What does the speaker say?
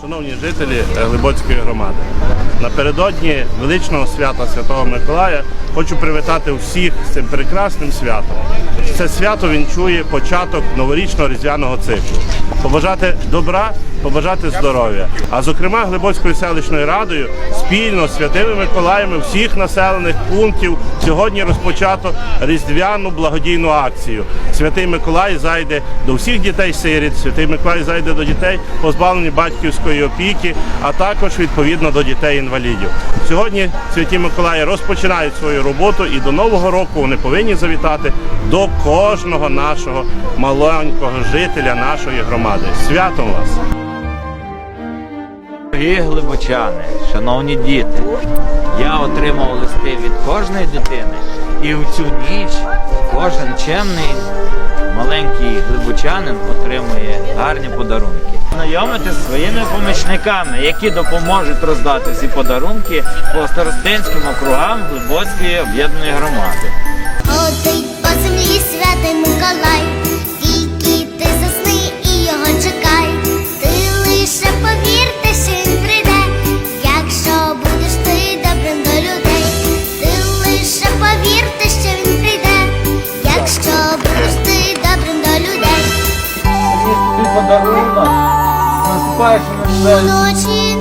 Шановні жителі е, Глибоцької громади, напередодні величного свята Святого Миколая хочу привітати всіх з цим прекрасним святом. Це свято вінчує початок новорічного різдвяного циклу. Побажати добра, побажати здоров'я. А зокрема, Глибоцькою селищною радою спільно з святими Миколаями всіх населених пунктів сьогодні розпочато різдвяну благодійну акцію. Святий Миколай зайде до всіх дітей сиріт, святий Миколай зайде до дітей, позбавлені батьківської опіки, а також відповідно до дітей інвалідів. Сьогодні святі Миколаї розпочинають свою роботу і до нового року вони повинні завітати до кожного нашого маленького жителя нашої громади. Святом вас! Дорогі глибочани, шановні діти, я отримав листи від кожної дитини, і в цю ніч кожен чемний маленький глибочанин отримує гарні подарунки. Знайомитися зі своїми помічниками, які допоможуть роздати ці подарунки по старостинським округам Глибоцької об'єднаної громади. Людей. на